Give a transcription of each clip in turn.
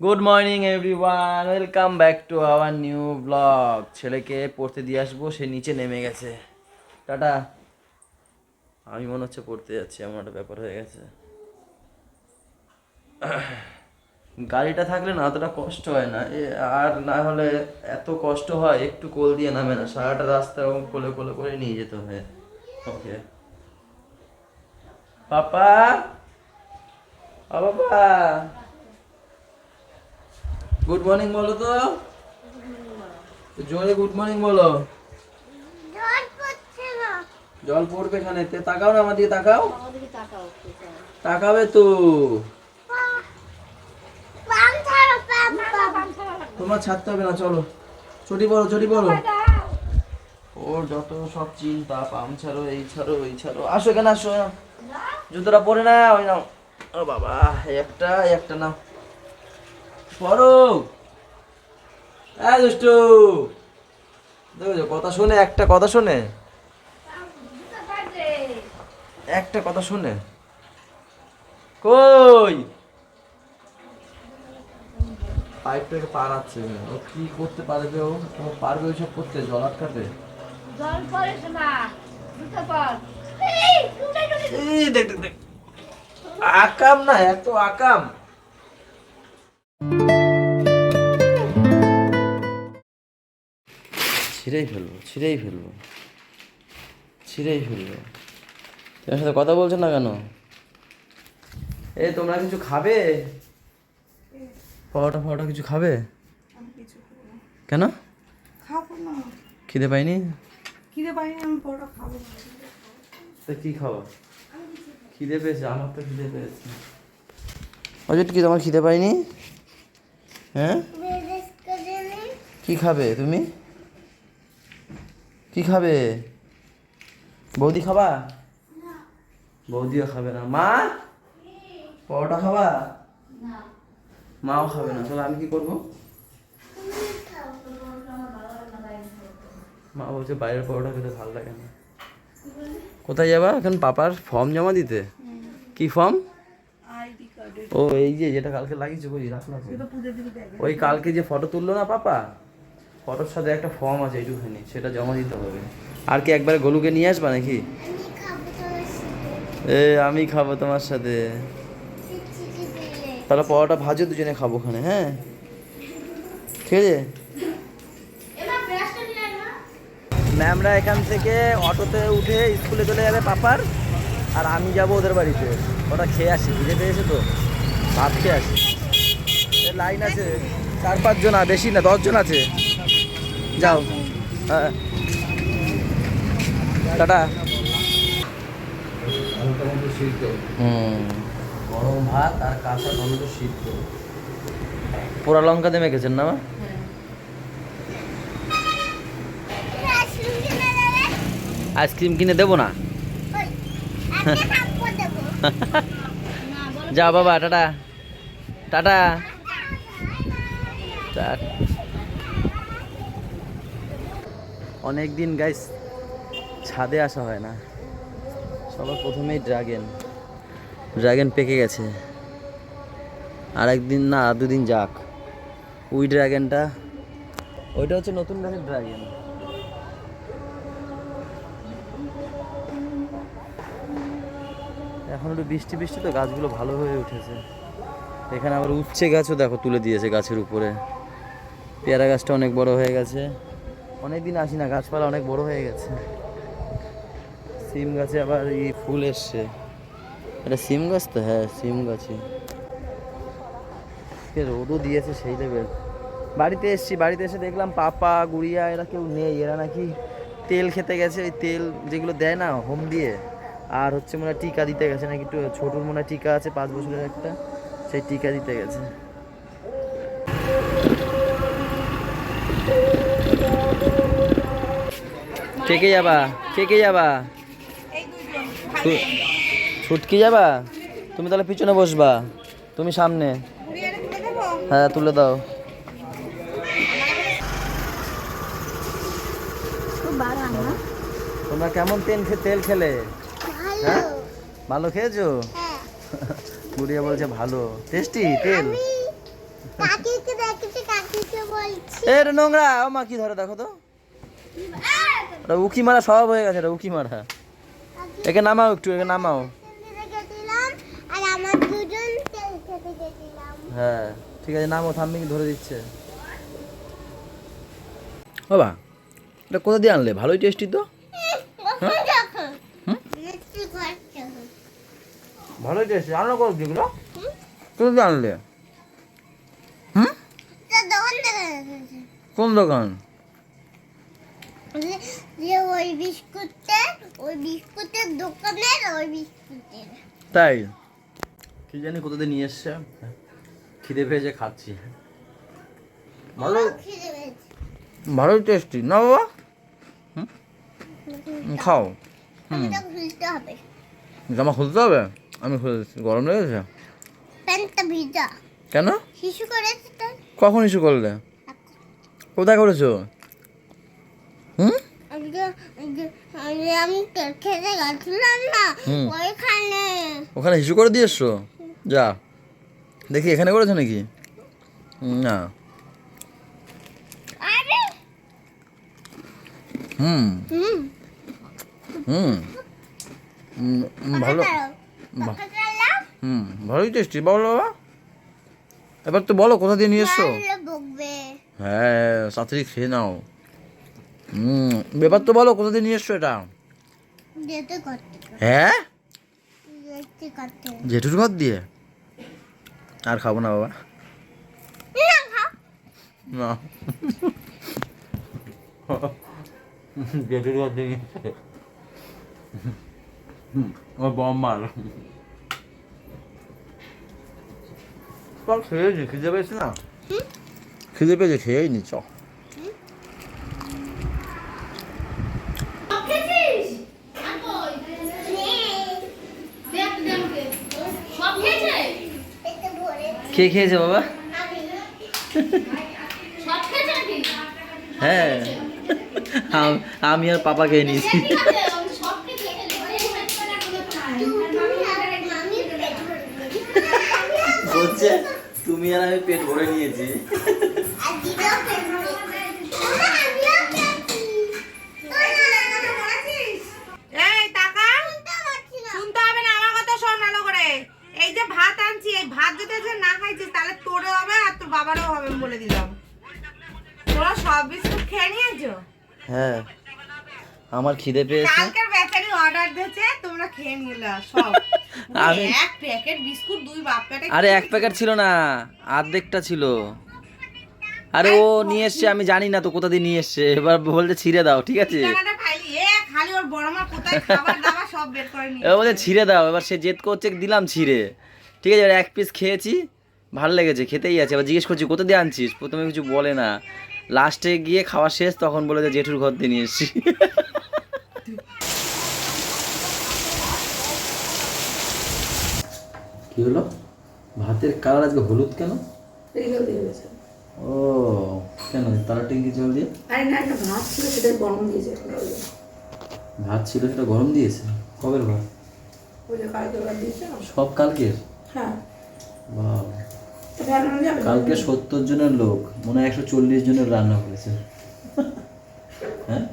Good morning everyone welcome back to our new blog ছেলেকে পড়তে দিয়ে আসব, সে নিচে নেমে গেছে। টাটা। আমি মনে হচ্ছে পড়তে যাচ্ছি, এমন একটা ব্যাপার হয়ে গেছে। গাড়িটা থাকলে না অতটা কষ্ট হয় না। আর না হলে এত কষ্ট হয়, একটু কোল দিয়ে নামে না। সারাটা রাস্তা ওরকম কোলে কোলে করে নিয়ে যেতে হয়। ওকে পাপা! বাবা। গুড মর্নিং বলো তো। জোরে গুড মর্নিং বলো। জল পড়বে এখানে। তে তাকাও না আমার দিকে তাকাও। তাকাবে তো। তোমার ছাড়তে হবে না চলো। চটি বলো চটি বলো ওর যত সব চিন্তা পাম ছাড়ো এই ছাড়ো এই ছাড়ো। আসো এখানে আসো। জুতোটা পরে না ওই নাও। ও বাবা একটা একটা নাও। পড়ো হ্যাঁ দুষ্টু দেখো কথা শুনে একটা কথা শুনে? একটা কথা শুনে। কই? পাইপটাকে পারাচ্ছে ও কি করতে পারবে ও? ও পারবে ওইসব করতে জল আটকাতে? জল পড়িস না জুতো পর এই দেখ দেখ দেখ। আকাম না এত আকাম। ছিঁড়েই ফেলব ছিঁড়েই ফেলব। ছিঁড়েই ফেলব। তোমার সাথে কথা বলছো না কেন? এ তোমরা কিছু খাবে? পরোটা ফরোটা কিছু খাবে? কেন? খাব না। খিদে পাইনি? খিদে পাইনি আমি পরোটা খাব না। তো কি খাব? খিদে পেয়েছে আমার তো খিদে পেয়েছে। অজিত কি তোমার খিদে পাইনি? হ্যাঁ? কি খাবে তুমি? কি খাবে? বৌদি খাবা? বৌদিও খাবে না। মা? পরোটা খাবা? মাও খাবে না। তাহলে আমি কি করব? মা বলছে বাইরের পরোটা খেতে ভালো লাগে না। কোথায় যাবা? এখন পাপার ফর্ম জমা দিতে? কি ফর্ম ও এই যে যেটা কালকে লাগিয়েছে পুজো দিবি ব্যাগে। ওই কালকে যে ফটো তুললো না পাপা? ফটোর সাথে একটা ফর্ম আছে এইটুখানি সেটা জমা দিতে হবে। আর কি একবার গলুকে নিয়ে আসবা নাকি? আমি খাব তোমার সাথে এ আমি খাব তোমার সাথে। তাহলে পরোটা ভাজো দুজনে খাব ওখানে হ্যাঁ? ঠিক আছে? ম্যামরা এখান থেকে অটোতে উঠে স্কুলে চলে যাবে পাপার আর আমি যাব ওদের বাড়িতে। ওটা খেয়ে আসি খিদে পেয়েছে তো। ভাত খেয়ে আসি। লাইন আছে চার পাঁচজন আর বেশি না দশজন আছে। যাও। হ্যাঁ। টাটা। গরম ভাত আর কাঁচা টমেটো সিদ্ধ। পোড়া লঙ্কা দিয়ে মেখেছেন না মা? আইসক্রিম কিনে দেবে আইসক্রিম কিনে দেবো না? যাও বাবা টাটা। টাটা। টা- অনেক দিন গাইস ছাদে আসা হয় না। সবার প্রথমেই ড্রাগন ড্রাগন পেকে গেছে। আর একদিন না আর দুদিন যাক। ওই ড্রাগনটা ওইটা হচ্ছে নতুন গাছের ড্রাগন এখন একটু বৃষ্টি বৃষ্টি তো গাছগুলো ভালো হয়ে উঠেছে। এখানে আবার উচ্ছে গাছও দেখো তুলে দিয়েছে গাছের উপরে। পেয়ারা গাছটা অনেক বড় হয়ে গেছে। অনেক দিন আসি না গাছপালা অনেক বড় হয়ে গেছে। সিম গাছে আবার এই ফুল এসছে। এটা সিম গাছ তো? হ্যাঁ সিম গাছে। রোদও দিয়েছে সেই লেভেল। বাড়িতে এসছি, বাড়িতে এসে দেখলাম পাপা, গুড়িয়া, এরা কেউ নেই। এরা নাকি তেল খেতে গেছে, ওই তেল যেগুলো দেয় না, হোম দিয়ে। আর হচ্ছে মনে হয় টিকা দিতে গেছে নাকি একটু ছোটোর মনে হয় টিকা আছে, পাঁচ বছরের একটা, সেই টিকা দিতে গেছে। কে কে যাবা? কে যাবা? ছুটকি যাবা? তুমি তাহলে পিছনে বসবা। তুমি সামনে। হ্যাঁ তুলে দাও। তোমরা কেমন তেল তেল খেলে? হ্যাঁ? ভালো। খেয়েছো? হ্যাঁ। গুড়িয়া বলছে ভালো। টেস্টি তেল? আমি কাকিকে দেখেছি কাকিকে বলছি। এ নোংরা। ও মা কি ধরে দেখো তো? ওটা উকি মারা স্বভাব হয়ে গেছে এটা উকি মারা। একে নামাও একটু একে নামাও। দিতে গেছিলাম আর আমার দুজন তেল খেতে গেছিলাম। হ্যাঁ ঠিক আছে নামও থাম্মি ধরে দিচ্ছে। বাবা এটা কোথা দিয়ে আনলে? ভালোই টেস্টি তো? কখন ভালোই টেস্টি আনো কত যেগুলো কোথা দিয়ে আনলে হুম? কোন দোকান? ওই বিস্কুটের দোকানের ওই বিস্কুটের। তাই? কি জানি কোথা দিয়ে নিয়ে এসছে? খিদে পেয়েছে খাচ্ছি। ভালো? ভালোই টেস্টি না বাবা? খাও হুম এটা খুলতে হবে। জামা খুলতে হবে? আমি খুলে দিচ্ছি। গরম লেগেছে? প্যান্টটা ভিজা। কেন? শিশু করেছে তো। কখন ইস্যু করলে? কোথায় করেছ? হুম? ওখানে হিসু করে দিয়ে এসছো যা। দেখি এখানে করেছ নাকি? না। হুম। হুম। ভালো। হুম ভালোই টেস্টি বলো বাবা এবার তো বলো কোথা দিয়ে নিয়ে এসছো হ্যাঁ তাড়াতাড়ি খেয়ে নাও। হুম ব্যাপার তো বলো কোথা দিয়ে নিয়ে এসছো এটা হ্যাঁ? জেঠুর ঘর দিয়ে? আর খাব না বাবা। না না। জেঠুর ঘর দিয়ে ও বম মার খেয়েছি খিদে পেয়েছি না? খিদে পেয়েছে খেয়েই নি চ। কে খেয়েছে বাবা? হ্যাঁ। আমি আর পাপা খেয়ে নিয়েছি তুমি আর মামি পেট ভরে বলছে তুমি আর আমি পেট ভরে নিয়েছি। এই যে ভাত আনছি এই ভাত যদি না খাইছিস তাহলে তোরও হবে আর তোর বাবারও হবে বলে দিলাম। তোরা সব বিস্কুট খেয়ে নিয়েছো? হ্যাঁ আমার খিদে পেয়েছে। কালকের বেচারি অর্ডার দিয়েছে তোমরা খেয়ে নিলে সব। আমি- এক প্যাকেট বিস্কুট দুই বাপ আরে এক প্যাকেট ছিল না অর্ধেকটা ছিল। আরে ও নিয়ে এসছে আমি জানি না তো কোথা দিয়ে নিয়ে এসছে। এবার বলছে ছিঁড়ে দাও ঠিক আছে? এবার বলছে ছিঁড়ে দাও এবার সে জেদ করছে দিলাম ছিঁড়ে। ঠিক আছে এবার এক পিস খেয়েছি ভালো লেগেছে খেতেই আছে। এবার জিজ্ঞেস করছি কোথা দিয়ে আনছিস? প্রথমে কিছু বলে না। লাস্টে গিয়ে খাওয়া শেষ তখন বলে যে জেঠুর ঘর দিয়ে নিয়ে এসছি। কি হলো? ভাতের কালার আজকে হলুদ কেন? ও কেন? তারা টিঙ্কি জল দিয়ে? আরে না একটা ভাত ছিল সেটা গরম দিয়েছে। ভাত ছিল সেটা গরম দিয়েছে? কবের ভাত? সব কালকের? হ্যাঁ? কালকে সত্তর জনের লোক মনে হয় একশো চল্লিশ জনের রান্না করেছে হ্যাঁ?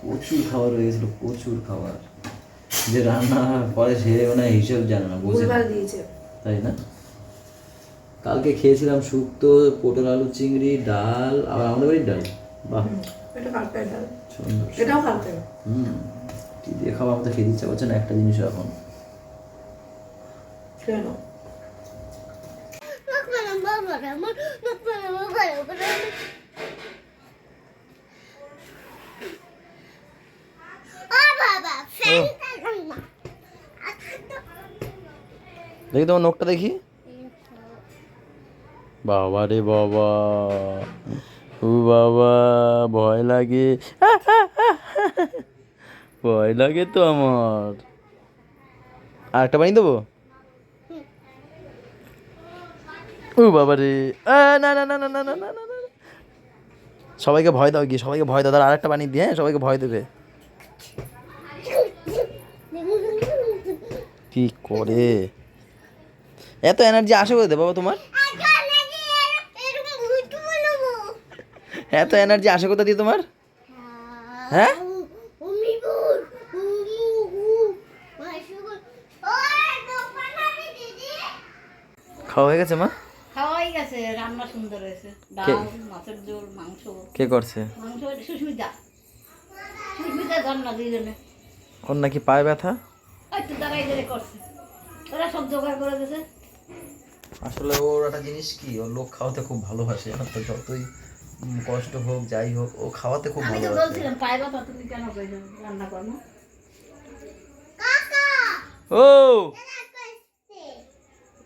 প্রচুর খাবার হয়ে গেছিল প্রচুর খাবার। যে রান্না করে সে মানে হিসেব জানে না বোঝে দিয়েছে। তাই না কালকে খেয়েছিলাম শুক্তো পটল আলু চিংড়ি ডাল আবার আমাদের বাড়ির ডাল বাহ এটা ডাল এটাও হুম কি দিয়ে খাওয়া আমাদের খেতে ইচ্ছা করছে না একটা জিনিস এখন কেন মুখ ও বাবা ফ্যানটা না দেখি তোমার নখটা দেখি। বাবা রে বাবা। ও বাবা ভয় লাগে। ভয় লাগে তো আমার। আর একটা বানিয়ে দেবো? ও বাবা রে। না না না না না না না না। সবাইকে ভয় দাও গিয়ে সবাইকে ভয় দাও তার আরেকটা বানিয়ে দিয়ে হ্যাঁ? সবাইকে ভয় দেবে। কি করে? এত এনার্জি আসে কোথায় বাবা তোমার? এত এনার্জি আসে কোথা দিয়ে তোমার? হ্যাঁ? খাওয়া হয়ে গেছে মা? খাওয়াই গেছে রান্না সুন্দর হয়েছে। ডাল মাছের ঝোল মাংস। কে করছে? মাংস সুস্মিতা। সুস্মিতা দুইজনে। ওর নাকি পায়ে ব্যথা? ওই তো দাঁড়াই ধরে করছে। ওরা সব জোগাড় করে দিয়েছে। আসলে ওর একটা জিনিস কি ওর লোক খাওয়াতে খুব ভালোবাসে আর তো যতই কষ্ট হোক যাই হোক ও খাওয়াতে খুব বলছিলাম তুমি কেন রান্না করো। ও!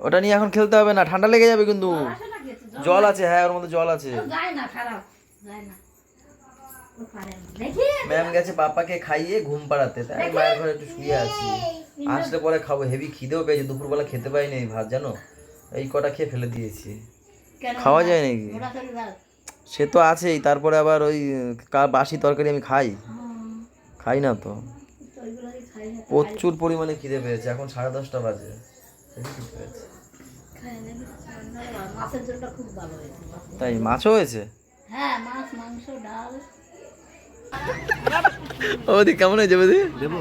ওটা নিয়ে এখন খেলতে হবে না ঠান্ডা লেগে যাবে কিন্তু। জল আছে হ্যাঁ ওর মধ্যে জল আছে। ও যায় না খারাপ যায় না। ও পারে না। দেখি। ম্যাম গেছে পাপাকে খাইয়ে ঘুম পাড়াতে তাই আমি মায়ের ঘরে একটু শুয়ে আছি। আসলে পরে খাব হেভি খিদেও পেয়েছে দুপুরবেলা খেতে পাইনি ভাত জানো? এই কটা খেয়ে ফেলে দিয়েছি। খাওয়া যায় নাকি? সে তো আছেই তারপরে আবার ওই বাসি তরকারি আমি খাই। খাই না তো। প্রচুর পরিমাণে খিদে পেয়েছে এখন সাড়ে দশটা বাজে। তাই মাছও হয়েছে? হ্যাঁ মাছ মাংস ডাল। ও দি কেমন হয়েছে বুঝি দেবো।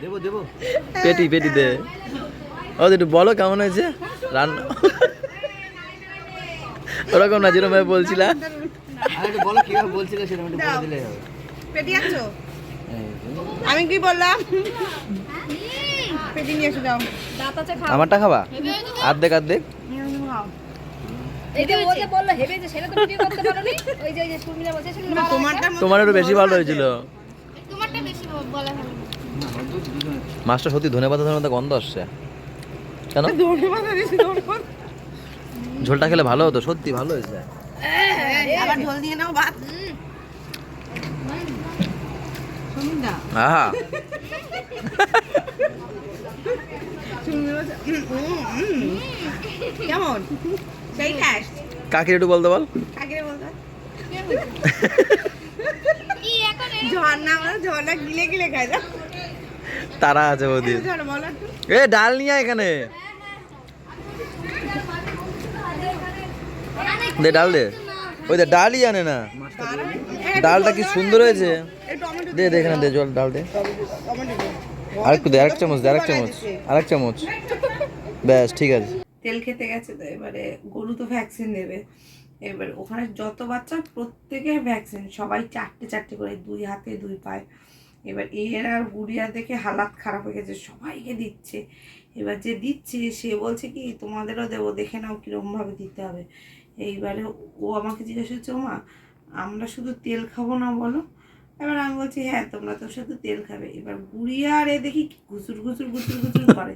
দেবো দেবো। পেটি পেটি দে। ও একটু বলো কেমন হয়েছে? রান্না ওরকম না যেরকম ভাবে বলছিলা বলো কীভাবে বলছিলে সেটা একটু বলে দিলে পেটি আনছো? আমি কি বললাম? পেটি নিয়ে এসে যাও আমারটা খাবা? আর্ধেক আর্ধেক। তোমার একটু বেশি ভালো হয়েছিল। মাছটা সত্যি ধনে পাতা ধনে গন্ধ আসছে। কেন? ঝোলটা খেলে ভালো হতো? সত্যি ভালো হয়েছে। আবার ঝোল দিয়ে নাও ভাত। আহা। কেমন? সেই একটু বলতে বল। কাকে বলতো। মানে ঝর্ণা গিলে গিলে খাই দাও তারা আছে ওদের ঝর্ণা এ ডাল নিয়ে এখানে। দে ডাল দে। ওই দে, ডালই আনে না। ডালটা কি সুন্দর হয়েছে? দে দে এখানে দে, জল, ডাল দে। আরেকটু দে আরেক চামচ দে আরেক চামচ আরেক চামচ। ব্যাস, ঠিক আছে। তেল খেতে গেছে তো, এবারে গরু তো ভ্যাকসিন দেবে এবার ওখানে যত বাচ্চা, প্রত্যেকের ভ্যাকসিন সবাই চারটে চারটে করে, দুই হাতে, দুই পায়ে। এবার এর আর গুড়িয়া দেখে হালাত খারাপ হয়ে গেছে, সবাইকে দিচ্ছে। এবার যে দিচ্ছে, সে বলছে কি, তোমাদেরও দেবো, দেখে নাও কীরকমভাবে দিতে হবে। এইবারে ও আমাকে জিজ্ঞাসা করছে মা আমরা শুধু তেল খাব না বলো? এবার আমি বলছি হ্যাঁ তোমরা তো শুধু তেল খাবে। এবার গুড়িয়া আর এ দেখি ঘুসুর ঘুসুর ঘুসুর ঘুচুর করে।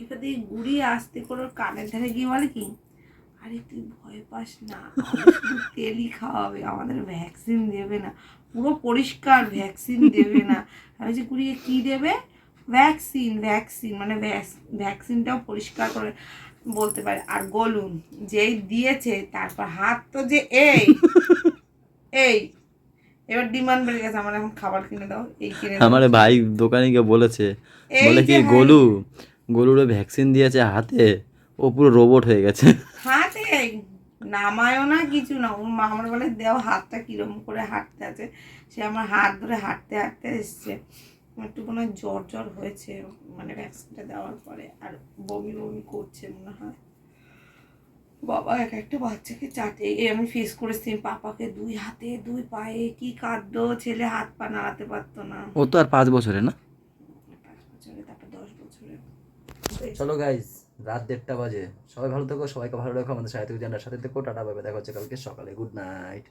এবার দেখি গুড়িয়ে আসতে করে ওর কানের ধারে গিয়ে বলে কি, আরে তুই ভয় পাস না শুধু তেলই খাওয়াবে, আমাদের ভ্যাকসিন দেবে না, পুরো পরিষ্কার ভ্যাকসিন দেবে না। আমি যে গুড়িয়ে কী দেবে? ভ্যাকসিন ভ্যাকসিন মানে ভ্যাকসিনটাও পরিষ্কার করে। বলতে পারে আর গলুন যেই দিয়েছে তারপর হাত তো যে এই এই এবার ডিমান্ড বেড়ে গেছে আমার এখন খাবার কিনে দাও এই কিনে আমার ভাই দোকানে গিয়ে বলেছে বলে কি। গোলু গরুরে ভ্যাকসিন দিয়েছে হাতে ও পুরো রোবট হয়ে গেছে। হাতে নামায়ও না কিছু না ওর মা আমার বলে দেও হাতটা কিরম করে হাঁটতে আছে। সে আমার হাত ধরে হাঁটতে হাঁটতে এসছে। আমার একটু কোনো জ্বর জ্বর হয়েছে মানে ভ্যাকসিনটা দেওয়ার পরে আর বমি বমি করছে মনে হয়। বাবা এক একটা বাচ্চাকে চাটে আমি ফেস করেছি পাপাকে দুই হাতে দুই পায়ে কি কাঁদতো ছেলে হাত পা নাড়াতে পারতো না। ও তো আর পাঁচ বছরে না? পাঁচ বছরে তারপর দশ বছরে চলো গাইজ রাত দেড়টা বাজে। সবাই ভালো থেকো সবাইকে ভালো রাখো আমাদের সাথে জানার সাথে থেকো টাটা পাবে দেখা হচ্ছে কালকে সকালে। Good night